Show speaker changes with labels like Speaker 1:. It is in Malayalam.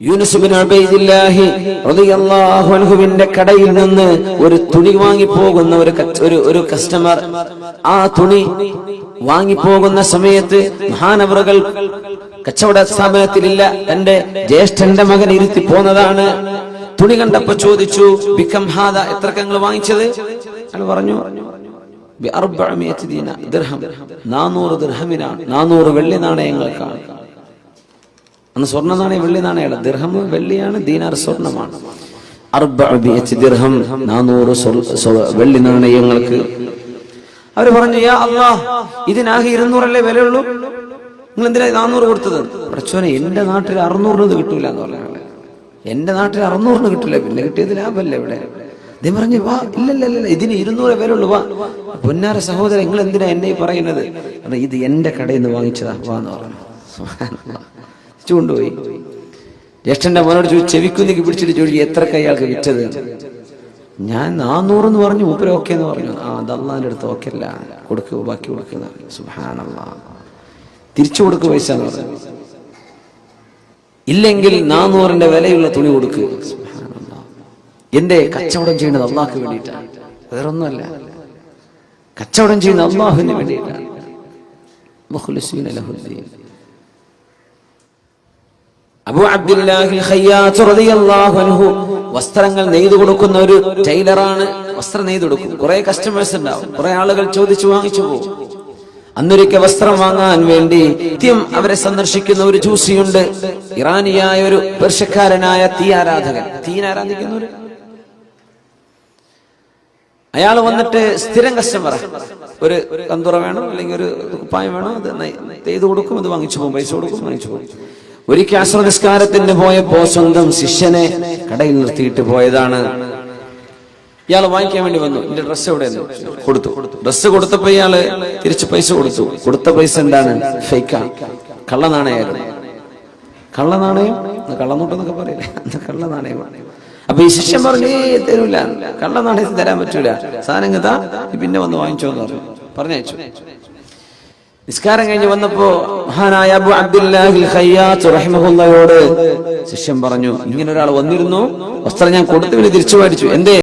Speaker 1: യൂനുസുബിൻ ഉബൈദില്ലാഹി റളിയല്ലാഹു അൻഹുവിന്റെ കടയിൽ നിന്ന് ഒരു തുണി വാങ്ങിപ്പോകുന്ന ഒരു ഒരു ഒരു കസ്റ്റമർ ആ തുണി വാങ്ങിപ്പോകുന്ന സമയത്ത് മഹാനവറുകൾ കച്ചവട സ്ഥാപനത്തിലില്ല തന്റെ ജ്യേഷ്ഠന്റെ മകൻ ഇരുത്തി പോന്നതാണ്. തുണി കണ്ടപ്പോ ചോദിച്ചു ബിക്കം ഹാദ എത്രക്കങ്ങൾ വാങ്ങിച്ചത്? പറഞ്ഞു നാനൂറ് ദിർഹമിനാണ് നാനൂറ് വെള്ളി നാണയങ്ങൾക്കാണ് അന്ന് സ്വർണ നാണയം വെള്ളി നാണയമല്ല ദിർഹം വെള്ളിയാണ് ദീനാർ സ്വർണമാണ് ദിർഹം വെള്ളി നാണയങ്ങൾക്ക് അവർ പറഞ്ഞു യാ അള്ളാ ഇതിനാകെ ഇരുന്നൂറല്ലേ വിലയുള്ളൂ? നിങ്ങൾ എന്തിനാ നാനൂറ് കൊടുത്തത്? പ്രച്ചോനെ എന്റെ നാട്ടിൽ അറുന്നൂറിന് കിട്ടൂല എന്ന് പറഞ്ഞ എന്റെ നാട്ടിൽ അറുന്നൂറിന് കിട്ടില്ല പിന്നെ കിട്ടിയത് ലാഭല്ലേ ഇവിടെ? ഇതേ പറഞ്ഞു വാ ഇല്ലല്ല ഇതിന് ഇരുന്നൂറ് വിലയുള്ളൂ വാ. പൊന്നാര സഹോദരൻ നിങ്ങൾ എന്തിനാ എന്നെ പറയുന്നത്? ഇത് എന്റെ കടയിൽ നിന്ന് വാങ്ങിച്ചതാ വാ എന്ന് പറഞ്ഞു. കൊണ്ടുപോയി. ജ്യേഷ്ഠന്റെ മോനോട് ചോദിച്ചു ചെവിക്കുന്നിക്ക് പിടിച്ചിട്ട് ചോദിച്ചു എത്ര കൈയാൾക്ക് വിറ്റത്? ഞാൻ നാനൂറ് എന്ന് പറഞ്ഞു ഊപ്പര ഓക്കെ എന്ന് പറഞ്ഞു. ആ അതല്ലാന്റെ അടുത്ത് ഓക്കെ അല്ല. കൊടുക്കുക ബാക്കി കൊടുക്കുന്ന സുഹാനല്ല തിരിച്ചു കൊടുക്കുക പൈസ ഇല്ലെങ്കിൽ നാന്നൂറിന്റെ വിലയുള്ള തുണി കൊടുക്കുക. എന്റെ കച്ചവടം ചെയ്യുന്നത് അള്ളാഹ്ക്ക് വേണ്ടിയിട്ടാണ് വേറൊന്നുമല്ല. കച്ചവടം ചെയ്യുന്നത് അള്ളാഹുവിന് വേണ്ടിയിട്ടാണ് അബു റളിയല്ലാഹു അൻഹു വസ്ത്രങ്ങൾ നെയ്തു കൊടുക്കുന്ന ഒരു ടൈലറാണ് വസ്ത്രം നെയ്തു കൊടുക്കും. കുറെ കസ്റ്റമേഴ്സ് ഉണ്ടാവും. കുറെ ആളുകൾ ചോദിച്ചു വാങ്ങിച്ചു പോകും. അന്നൊരിക്കൽ വസ്ത്രം വാങ്ങാൻ വേണ്ടി നിത്യം അവരെ സന്ദർശിക്കുന്ന ഒരു ജൂസിയുണ്ട്. ഇറാനിയായ ഒരു പേർഷ്യക്കാരനായ തീ ആരാധകൻ. തീ ആരാധിക്കുന്ന ഒരു അയാൾ വന്നിട്ട് സ്ഥിരം കസ്റ്റമർ ഒരു കന്തുറ വേണം? അല്ലെങ്കിൽ ഒരു കുപ്പായം വേണം? അത് നെയ്തു കൊടുക്കും അത് വാങ്ങിച്ചു പോകും. പൈസ കൊടുക്കും വാങ്ങിച്ചു പോകും. ഒരിക്കൽ അശ്ര നിസ്കാരത്തിന് പോയപ്പോ സ്വന്തം ശിഷ്യനെ കടയിൽ നിർത്തിയിട്ട് പോയതാണ്. ഇയാൾ വാങ്ങിക്കാൻ വേണ്ടി വന്നു. എന്റെ ഡ്രസ്സ് എവിടെ കൊടുത്തു. ഡ്രസ്സ് കൊടുത്തപ്പോ ഇയാൾ തിരിച്ചു പൈസ കൊടുത്തു. കൊടുത്ത പൈസ എന്താണ്? കള്ളനാണയായിരുന്നു. കള്ളനാണയം? കള്ളനോട്ടെന്നൊക്കെ പറയില്ലേ? അത് കള്ളനാണയമാണ് അപ്പൊ ഈ ശിഷ്യൻ പറഞ്ഞു തരൂല. കള്ളനാണയത്തിന് തരാൻ പറ്റൂല. സാധനം കഥ പിന്നെ വന്ന് വാങ്ങിച്ചോന്ന് പറഞ്ഞു. പറഞ്ഞു നിസ്കാരം കഴിഞ്ഞ് വന്നപ്പോ മഹാനായ അബു അബ്ദുല്ലാഹിൽ ഖയ്യാത്ത് റഹിമഹുല്ലയോട് ശിഷ്യൻ പറഞ്ഞു ഇങ്ങനെ ഒരാൾ വന്നിരുന്നു വസ്ത്രം ഞാൻ കൊടുത്തു പിന്നെ തിരിച്ചു മേടിച്ചു എന്തേ?